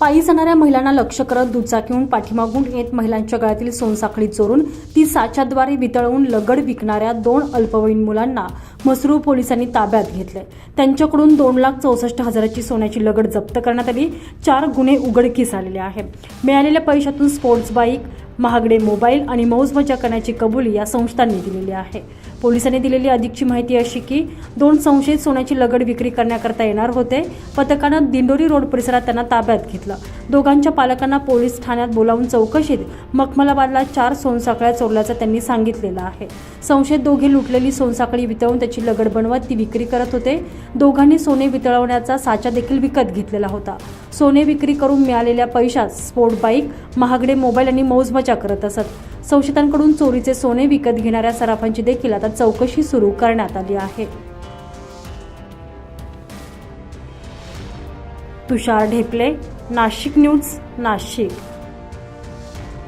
पायी जाणाऱ्या महिलांना लक्ष करत दुचाकीहून पाठीमागून येत महिलांच्या गळ्यातील सोनसाखळी चोरून ती साच्याद्वारे वितळवून लगड विकणाऱ्या दोन अल्पवयीन मुलांना मसरूळ पोलिसांनी ताब्यात घेतले त्यांच्याकडून दोन लाख चौसष्ट हजाराची सोन्याची लगड जप्त करण्यात आली. चार गुन्हे उघडकीस आलेले आहे मिळालेल्या पैशातून स्पोर्ट्स बाईक महागडे मोबाईल आणि मौज मजा करण्याची कबुली या संस्थांनी दिलेली आहे. पोलिसांनी दिलेली अधिकची माहिती अशी की दोन संशयित सोन्याची लगड विक्री करण्याकरता येणार होते. पथकानं दिंडोरी रोड परिसरात त्यांना ताब्यात घेतलं. दोघांच्या पालकांना पोलीस ठाण्यात बोलावून चौकशीत मखमलाबादला चार सोनसाखळ्या चोरल्याचं त्यांनी सांगितलेलं आहे. संशयित दोघे लुटलेली सोनसाखळी वितळून त्याची लगड बनवत ती विक्री करत होते. दोघांनी सोने वितळवण्याचा साचा देखील विकत घेतलेला होता. सोने विक्री करून मिळालेल्या पैशात स्पोर्ट बाईक महागडे मोबाईल आणि मौजमजा करत असत. संशयितांकडून चोरीचे सोने विकत घेणाऱ्या सराफांची देखील आता चौकशी सुरू करण्यात आली आहे. तुषार ढेपले नाशिक न्यूज नाशिक.